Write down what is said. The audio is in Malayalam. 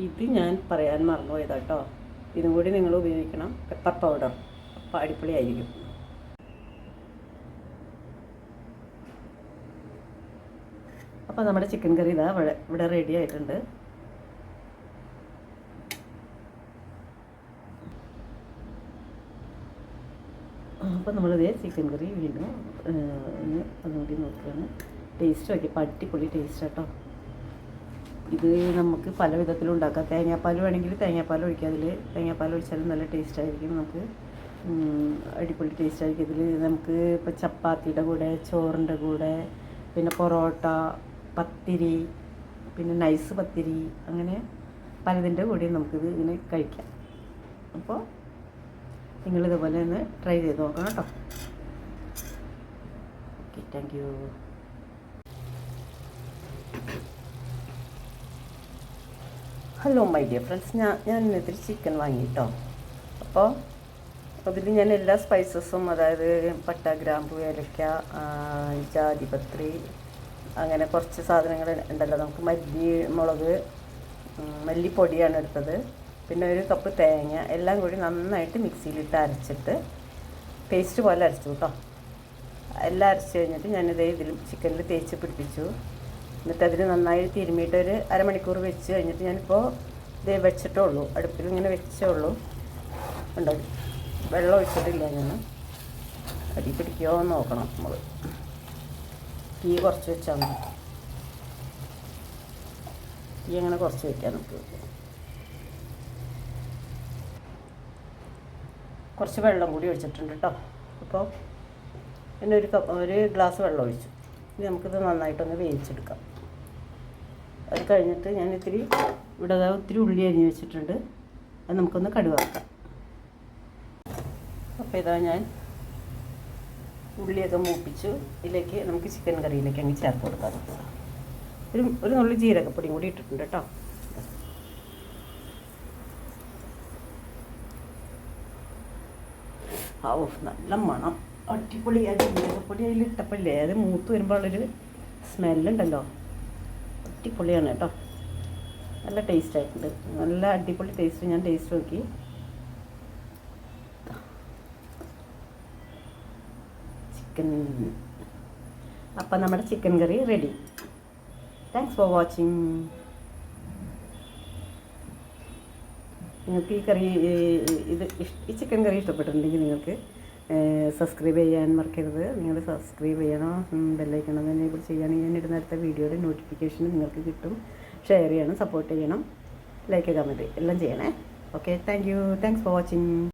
ഇത് ഞാൻ പറയാൻ മറന്നുപോയതാ കേട്ടോ ഇതും കൂടി നിങ്ങൾ ഉപയോഗിക്കണം. പെപ്പർ പൗഡർ അപ്പോൾ അടിപൊളിയായിരിക്കും. അപ്പോൾ നമ്മുടെ ചിക്കൻ കറി ഇതാ ഇവിടെ റെഡി ആയിട്ടുണ്ട്. അപ്പോൾ നമ്മളിതേ ചിക്കൻ കറി വീണ്ടും ഒന്ന് ഒന്നുകൂടി നോക്കുകയാണ് ടേസ്റ്റ് നോക്കിയപ്പോൾ അടിപൊളി ടേസ്റ്റ് കേട്ടോ ഇത് നമുക്ക് പല വിധത്തിലും ഉണ്ടാക്കാം. തേങ്ങാപ്പാൽ വേണമെങ്കിൽ തേങ്ങാപ്പാൽ ഒഴിക്കാം. അതിൽ തേങ്ങാപ്പാൽ ഒഴിച്ചാലും നല്ല ടേസ്റ്റ് ആയിരിക്കും നമുക്ക്. അടിപൊളി ടേസ്റ്റ് ആയിരിക്കും. ഇതിൽ നമുക്ക് ഇപ്പോൾ ചപ്പാത്തിയുടെ കൂടെ ചോറിന്റെ കൂടെ പിന്നെ പൊറോട്ട പത്തിരി പിന്നെ നൈസ് പത്തിരി അങ്ങനെ പലതിന്റെ കൂടെ നമുക്കിത് ഇങ്ങനെ കഴിക്കാം. അപ്പോൾ നിങ്ങളിതുപോലെ ഒന്ന് ട്രൈ ചെയ്ത് നോക്കണം കേട്ടോ. Okay thank you hello my dear friends ഞാൻ ഞാൻ ഇത്തിരി ചിക്കൻ വാങ്ങിട്ടോ. അപ്പോൾ അതിൽ ഞാൻ എല്ലാ സ്പൈസസും അതായത് പട്ട ഗ്രാമ്പു ഏലക്ക ജാതിപത്രി അങ്ങനെ കുറച്ച് സാധനങ്ങൾ ഉണ്ടല്ലോ. നമുക്ക് മല്ലി മുളക് മല്ലിപ്പൊടിയാണ് എടുത്തത്. പിന്നെ ഒരു കപ്പ് തേങ്ങ എല്ലാം കൂടി നന്നായിട്ട് മിക്സിയിലിട്ട് അരച്ചിട്ട് പേസ്റ്റ് പോലെ അരച്ചു കേട്ടോ. എല്ലാം അരച്ച് കഴിഞ്ഞിട്ട് ഞാനിത് ഇതിൽ ചിക്കനിൽ തേച്ച് പിടിപ്പിച്ചു. എന്നിട്ട് അതിന് നന്നായി തിരുമിയിട്ട് ഒരു അരമണിക്കൂർ വെച്ച് കഴിഞ്ഞിട്ട് ഞാനിപ്പോൾ ഇത് വെച്ചിട്ടേ ഉള്ളൂ അടുപ്പിൽ ഇങ്ങനെ വെച്ചേ ഉള്ളൂ ഉണ്ടോ വെള്ളം ഒഴിച്ചിട്ടില്ല ഞാൻ. അടി പിടിക്കുമോ എന്ന് നോക്കണം നമ്മൾ തീ കുറച്ച് വെച്ചാൽ മതി. തീ അങ്ങനെ കുറച്ച് വയ്ക്കാം നമുക്ക് കുറച്ച് വെള്ളം കൂടി ഒഴിച്ചിട്ടുണ്ട് കേട്ടോ. അപ്പോൾ പിന്നെ ഒരു കപ്പ് ഒരു ഗ്ലാസ് വെള്ളം ഒഴിച്ചു. ഇനി നമുക്കിത് നന്നായിട്ടൊന്ന് വേവിച്ചെടുക്കാം. അത് കഴിഞ്ഞിട്ട് ഞാൻ ഇത്തിരി ഇവിടെ ഒത്തിരി ഉള്ളി അരിഞ്ഞ് വെച്ചിട്ടുണ്ട്. അത് നമുക്കൊന്ന് കടുവാക്കാം. അപ്പോൾ ഇതാ ഞാൻ ഉള്ളിയൊക്കെ മൂപ്പിച്ചു. ഇതിലേക്ക് നമുക്ക് ചിക്കൻ കറിയിലേക്ക് അങ്ങ് ചേർത്ത് കൊടുക്കാം. ഒരു ഒരു നുള്ളി ജീരകപ്പൊടിയും കൂടി ഇട്ടിട്ടുണ്ട് കേട്ടോ. ഓ നല്ല മണം. അടിപൊളി അത് ജീരകപ്പൊടി അതിൽ ഇട്ടപ്പോഴേ അത് മൂത്ത് വരുമ്പോഴുള്ളൊരു സ്മെല്ലുണ്ടല്ലോ. അടിപൊളിയാണ് കേട്ടോ. നല്ല ടേസ്റ്റ് ആയിട്ടുണ്ട്. നല്ല അടിപൊളി ടേസ്റ്റ് ഞാൻ ടേസ്റ്റ് നോക്കി. ചിക്കൻ അപ്പം നമ്മുടെ chicken curry ready thanks for watching നിങ്ങൾക്ക് ഈ കറി ഇത് ഈ ചിക്കൻ കറി ഇഷ്ടപ്പെട്ടിട്ടുണ്ടെങ്കിൽ നിങ്ങൾക്ക് സബ്സ്ക്രൈബ് ചെയ്യാൻ മറക്കരുത്. നിങ്ങൾ സബ്സ്ക്രൈബ് ചെയ്യണം. ബെല്ലൈക്കണം എനേബിൾ ചെയ്യുകയാണെങ്കിൽ ഞാൻ ഇടുന്ന അടുത്ത വീഡിയോയുടെ നോട്ടിഫിക്കേഷൻ നിങ്ങൾക്ക് കിട്ടും. ഷെയർ ചെയ്യണം സപ്പോർട്ട് ചെയ്യണം. ലൈക്ക് കമന്റ് എല്ലാം ചെയ്യണേ. Okay thank you thanks for watching